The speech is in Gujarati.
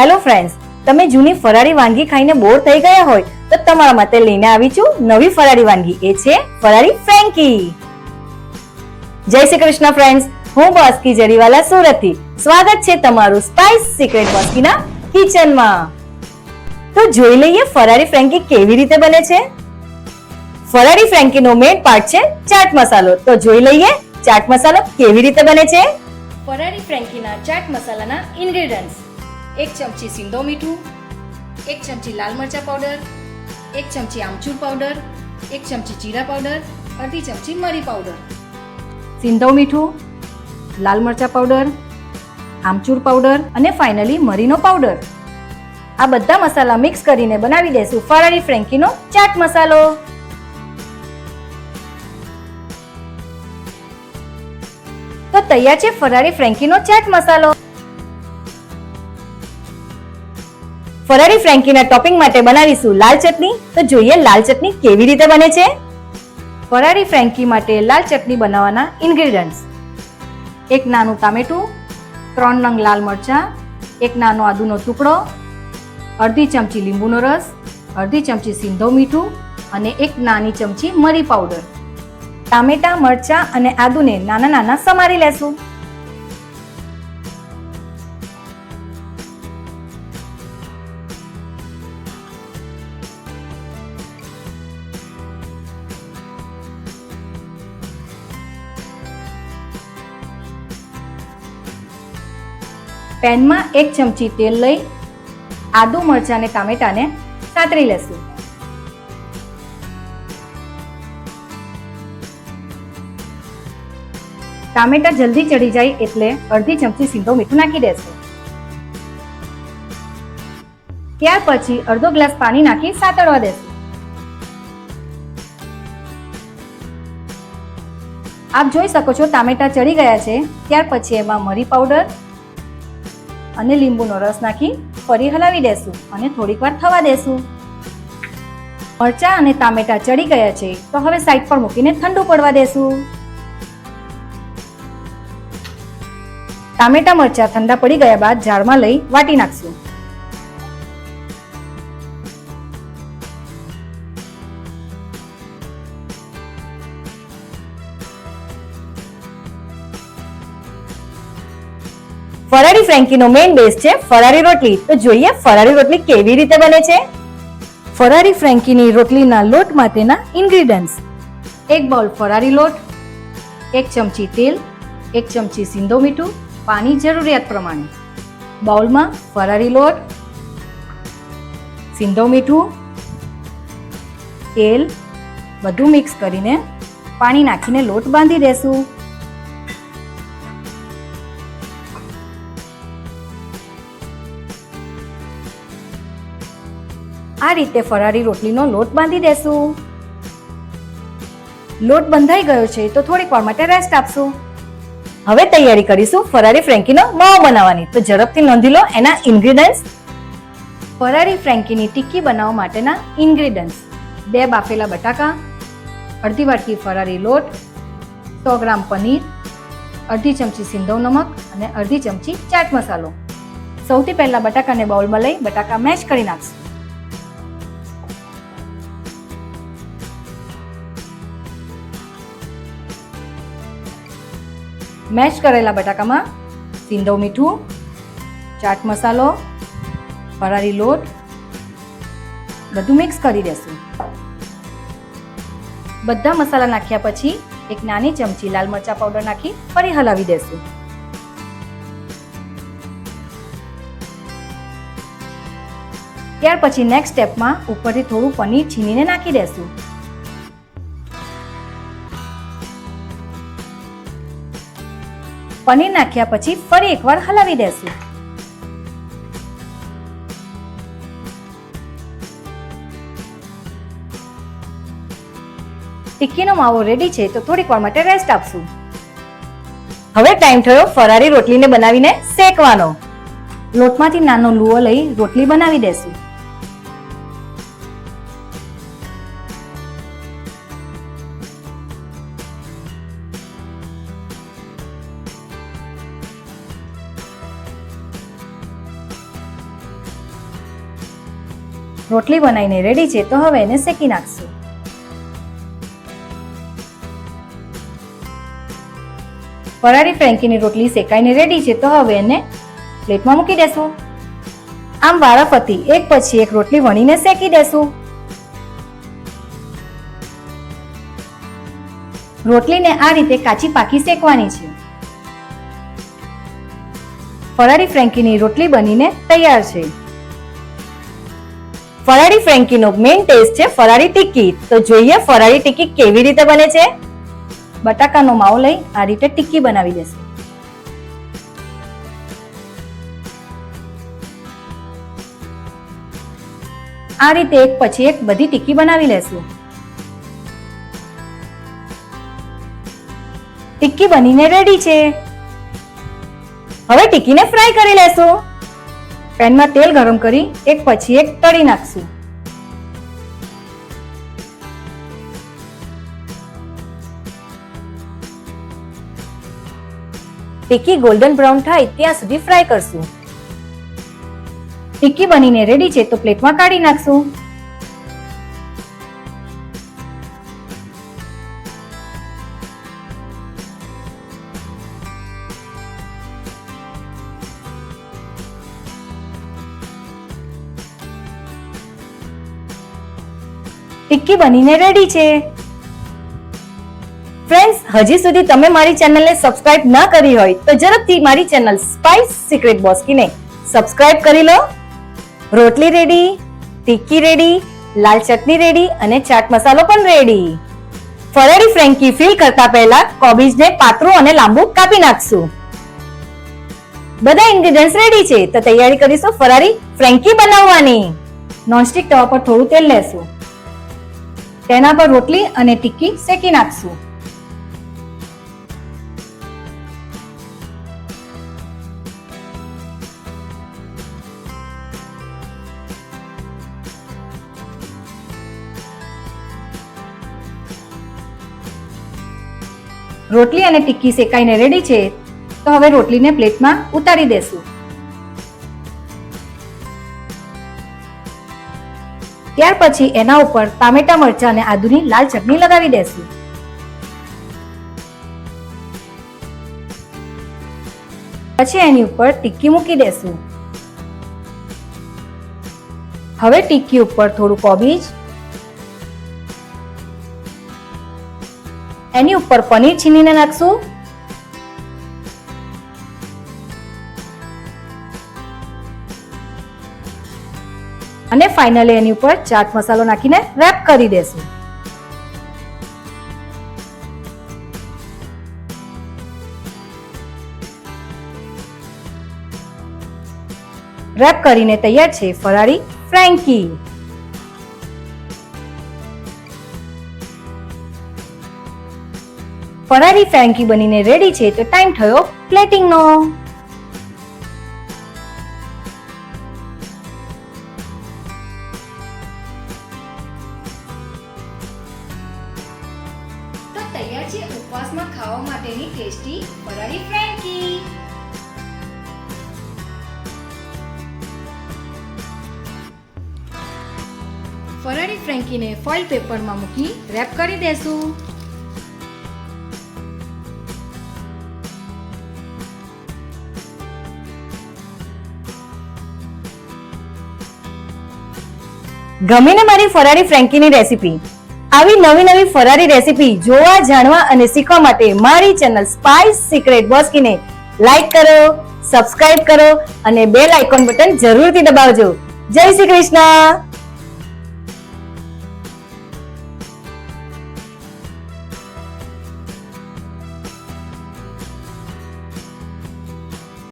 હેલો ફ્રેન્ડ્સ તમે જૂની ફરાળી વાનગી ખાઈને બોર થઈ ગયા હોય, તો તમારા માટે લઈને આવી છું નવી ફરાળી વાનગી. એ છે ફરાળી ફ્રેન્કી જય શ્રી કૃષ્ણ ફ્રેન્ડ્સ હું બાસ્કી જરીવાલા સુરતથી સ્વાગત છે તમારું સ્પાઇસ સિક્રેટ બાસ્કીના કિચનમાં તો જોઈ લઈએ ફરાળી ફ્રેન્કી કેવી રીતે બને છે. ફરાળી ફ્રેન્કીનો મેઇન પાર્ટ છે ચાટ મસાલો. તો જોઈ લઈએ ચાટ મસાલો કેવી રીતે બને છે. ફરાળી ફ્રેન્કીના ચાટ મસાલાના ઇન્ગ્રેડિયન્ટ્સ એક ચમચી સિંધો મીઠું, એક ચમચી લાલ મરચા પાવડર, એક ચમચી આમચૂર પાવડર, એક ચમચી જીરા પાવડર, અડધી ચમચી મરી પાવડર. સિંધો મીઠું, લાલ મરચા પાવડર, આમચૂર પાવડર અને ફાઇનલી મરીનો પાવડર. આ બધા મસાલા મિક્સ કરીને બનાવી દેશું ફરાળી ફ્રેન્કીનો ચાટ મસાલો. તો તૈયાર છે ફરાળી ફ્રેન્કીનો ચાટ મસાલો. ફરાળી ફ્રેન્કીના ટોપિંગ માટે બનાવીશું લાલ ચટણી. તો જોઈએ લાલ ચટણી કેવી રીતે બને છે? ફરારી ફ્રેન્કી માટે લાલ ચટણી બનાવવાના ઇન્ગ્રેડિયન્ટ્સ એક નાનું ટામેટું, ત્રણ નંગ લાલ મરચાં, એક નાનો આદુનો ટુકડો, અડધી ચમચી લીંબુનો રસ, અડધી ચમચી સિંધો મીઠું અને એક નાની ચમચી મરી પાવડર. ટામેટા, મરચાં અને આદુને નાના નાના સમારી લેશું. પેનમાં એક ચમચી તેલ લઈ આદુ મરચાં અને ટામેટાને સાતરી લેશું. ટામેટા જલ્દી ચડી જાય એટલે અડધી ચમચી સીંધો મીઠું નાખી દેશું. ત્યાર પછી અડધો ગ્લાસ પાણી નાખી સાતળવા દેશું. આપ જોઈ શકો છો ટામેટા ચડી ગયા છે, ત્યાર પછી એમાં મરી પાવડર અને લીંબુનો રસ નાખી ફરી હલાવી દેશું અને થોડીક વાર થવા દેશું. મરચાં અને ટામેટા ચડી ગયા છે, તો હવે સાઈડ પર મૂકીને ઠંડુ પડવા દેશું. ટામેટા મરચાં ઠંડા પડી ગયા બાદ જારમાં લઈ વાટી નાખશું. ફ્રેન્કીનો મેઇન બેઝ છે ફરારી રોટલી. તો જોઈએ ફરારી રોટલી કેવી રીતે બને છે? ફરારી ફ્રેન્કીની રોટલીના લોટ માટેના ઇન્ગ્રીડિયન્ટ્સ એક બાઉલ ફરારી લોટ, એક ચમચી તેલ, એક ચમચી સિંધો મીઠું, પાણી જરૂરિયાત પ્રમાણે. બાઉલમાં ફરારી લોટ, સિંધો મીઠું, તેલ બધું મિક્સ કરીને પાણી નાખીને લોટ બાંધી દેશું. આ રીતે ફરારી રોટલીનો લોટ બાંધી દેશું. લોટ બંધાઈ ગયો છે, તો થોડીક વાર માટે રેસ્ટ આપશું. હવે તૈયારી કરીશું ફરારી ફ્રેન્કીનો માવો બનાવવાની. તો ઝડપથી નોંધી લો એના ઇન્ગ્રીડિયન્ટ્સ ફરારી ફ્રેન્કીની ટિક્કી બનાવવા માટેના ઇન્ગ્રીડિયન્ટ્સ બે બાફેલા બટાકા, અડધી વાટકી ફરારી લોટ, સો ગ્રામ પનીર, અડધી ચમચી સિંધવ નમક અને અડધી ચમચી ચાટ મસાલો. સૌથી પહેલાં બટાકાને બાઉલમાં લઈ બટાકા મેશ કરી નાખશું. મેશ કરેલા બટાકામાં સિંધવ મીઠું, ચાટ મસાલો ફરારી લોટ, બધું મિક્સ કરી દેશું. બધા મસાલા નાખ્યા પછી એક નાની ચમચી લાલ મરચા પાવડર નાખી ફરી હલાવી દેશું. ત્યાર પછી નેક્સ્ટ સ્ટેપમાં ઉપરથી થોડું પનીર છીનીને નાખી દેશું. પનીર નાખ્યા પછી ફરી એકવાર હલાવી દેશું. ટિક્કીનો માવો રેડી છે તો થોડીક વાર માટે રેસ્ટ આપશું. હવે ટાઈમ થયો ફરારી રોટલીને બનાવીને શેકવાનો. લોટમાંથી નાનો લુઓ લઈ રોટલી બનાવી દેશું. રોટલી બનાવીને રેડી છે, તો હવે એને શેકી નાખશું. ફરારી ફ્રેન્કીની રોટલી શેકાઈને રેડી છે, તો હવે એને પ્લેટમાં મૂકી દેશું. આમ વારાફરતી એક પછી એક રોટલી વણીને શેકી દેશું. રોટલીને આ રીતે કાચી પાકી શેકવાની છે. ફરાળી ફ્રેન્કીની રોટલી બનીને તૈયાર છે. ફરાળી ફ્રેન્કીનો મેઇન ટેસ્ટ છે ફરાળી ટિક્કી. તો જોઈએ ફરાળી ટિક્કી કેવી રીતે બને છે? બટાકાનો માવો લઈ આ રીતે ટિક્કી બનાવી દેશું. આ રીતે એક પછી એક બધી ટિક્કી બનાવી લેશું. ટિક્કી બનીને રેડી છે. હવે ટિક્કીને ફ્રાય કરી લેશું. પેનમાં તેલ ગરમ કરી એક પછી એક તળી નાખશું. ટીકી ગોલ્ડન બ્રાઉન થાય ત્યાં સુધી ફ્રાય કરશું. ટીકી બનીને રેડી છે તો પ્લેટમાં કાઢી નાખશું. ટિક્કી બનીને રેડી છે. ફ્રેન્ડ્સ હજી સુધી તમે મારી ચેનલને સબસ્ક્રાઇબ ન કરી હોય તો ઝડપથી મારી ચેનલ સ્પાઇસ સિક્રેટ બોસ્કીને સબસ્ક્રાઇબ કરી લો. રોટલી રેડી ટિક્કી રેડી લાલ ચટણી રેડી અને ચાટ મસાલો પણ રેડી ફરાળી ફ્રેન્કી ફિલ કરતા પહેલા કોબીજને પાતળું અને લાંબુ કાપી નાખશું. બધા ઇન્ગ્રેડિયન્ટ્સ રેડી છે. તો તૈયારી કરીશું ફરારી ફ્રેન્કી બનાવવાની. નોનસ્ટિક તવા પર થોડું તેલ લેશું. તેના પર રોટલી અને ટિક્કી શેકી નાખશું. રોટલી અને ટિક્કી શેકાઈને રેડી છે, તો હવે રોટલીને પ્લેટમાં ઉતારી દેશું. ત્યાર પછી એના ઉપર ટામેટા મરચાં અને આદુની લાલ ચટણી લગાવી દેશું. પછી એની ઉપર ટિક્કી મૂકી દેશું. હવે ટિક્કી ઉપર થોડું કોબીજ. એની ઉપર પનીર છીનીને નાખશું. અને ફાઇનલી એની ઉપર ચાટ મસાલો નાખીને રેપ કરી દેશું. રેપ કરીને તૈયાર છે ફરાળી ફ્રેન્કી ફરારી ફ્રેન્કી બનીને રેડી છે તો ટાઈમ થયો પ્લેટિંગનો છે ઉપવાસમાં ખાવા માટેની ટેસ્ટી ફરાળી ફ્રેન્કી. ફરાળી ફ્રેન્કીને ફોઇલ પેપરમાં મૂકી રેપ કરી દેશું. ગમીને મારી ફરાળી ફ્રેન્કીની રેસીપી આવી નવી નવી ફરારી રેસીપી જોવા, જાણવા અને શીખવા માટે મારી ચેનલ સ્પાઇસ સિક્રેટ બોસ્કીને લાઈક કરો સબસ્ક્રાઇબ કરો અને બેલ આઇકોન બટન જરૂરથી દબાવજો. જય શ્રી કૃષ્ણ!